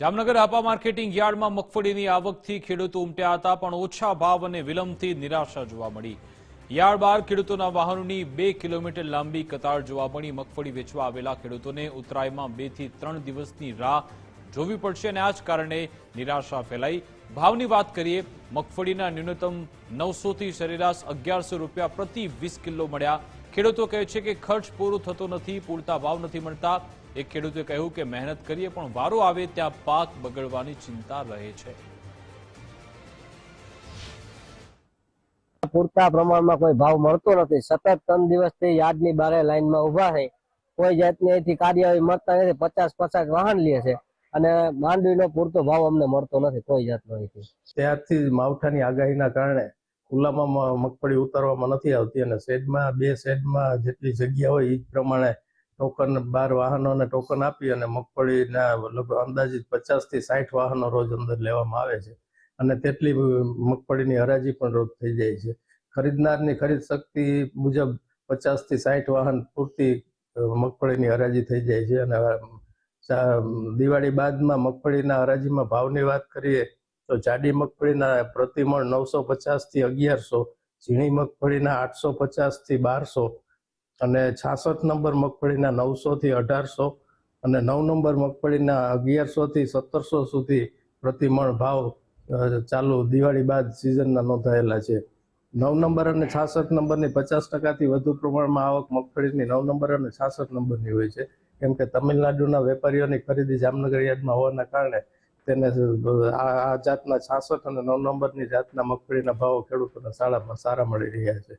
Jamnagar Hapa marketing યાર્ડમાં મગફળીની આવકથી ખેડૂતો ઉમટ્યા હતા, પણ ઓછા ભાવ અને વિલંબથી નિરાશા જોવા મળી. યાર્ડ બહાર ખેડૂતોના વાહનોની બે કિલોમીટર લાંબી કતાર જોવા મળી. મગફળી વેચવા આવેલા ખેડૂતોને ઉતરાયમાં બેથી ત્રણ દિવસની રાહ જોવી પડશે અને આ જ કારણે નિરાશા ફેલાઈ. ભાવની વાત કરીએ, મગફળીના ન્યૂનતમ નવસો થી સરેરાશ અગિયારસો રૂપિયા પ્રતિ વીસ કિલો મળ્યા. ખેડૂતો કહે છે કે ખર્ચ પૂરો થતો નથી, પૂરતા ભાવ નથી મળતા. એક ખેડૂતે કહ્યું કે મહેનત કરીએ પણ વારો આવે ત્યાં પાક બગડવાની ચિંતા રહે છે. પૂરતા પ્રમાણમાં કોઈ ભાવ મળતો નથી. સતત ત્રણ દિવસથી યાર્ડની બારે લાઈનમાં ઊભા છે. કોઈ જાતની અહીંથી કાર્યવાહી મળતા નથી. પચાસ પચાસ વાહન લે છે. અને માંડવીનો પૂરતો ભાવ અમને મળતો નથી કોઈ જાતનો અહીંથી. ત્યારથી માવઠાની આગાહીના કારણે ખુલ્લામાં મગફળી ઉતારવામાં નથી આવતી અને શેડમાં બે શેડમાં જેટલી જગ્યા હોય એ જ પ્રમાણે ટોકન બાર વાહનોને ટોકન આપી અને મગફળીના લગભગ અંદાજિત પચાસથી સાઠ વાહનો રોજ અંદર લેવામાં આવે છે. અને તેટલી મગફળીની હરાજી પણ રોજ થઈ જાય છે. ખરીદનારની ખરીદ શક્તિ મુજબ પચાસથી સાઠ વાહન પૂરતી મગફળીની હરાજી થઈ જાય છે. અને દિવાળી બાદમાં મગફળીના હરાજીમાં ભાવની વાત કરીએ તો જાડી મગફળીના પ્રતિમણ નવસો પચાસથી અગિયારસો, ઝીણી મગફળીના આઠસો પચાસથી બારસો અને છાસઠ નંબર મગફળીના નવસો થી અઢારસો અને નવ નંબર મગફળીના અગિયારસો થી સત્તરસો સુધી પ્રતિમણ ભાવ ચાલુ દિવાળી બાદ સિઝનના નોંધાયેલા છે. નવ નંબર અને છાસઠ નંબરની પચાસ ટકાથી વધુ પ્રમાણમાં આવક મગફળીની નવ નંબર અને છાસઠ નંબરની હોય છે. કેમ કે તમિલનાડુના વેપારીઓની ખરીદી જામનગર યાર્ડમાં હોવાના કારણે તેને આ જાતના છાસઠ અને નવ નંબરની જાતના મગફળીના ભાવો ખેડૂતોને સારામાં સારા મળી રહ્યા છે.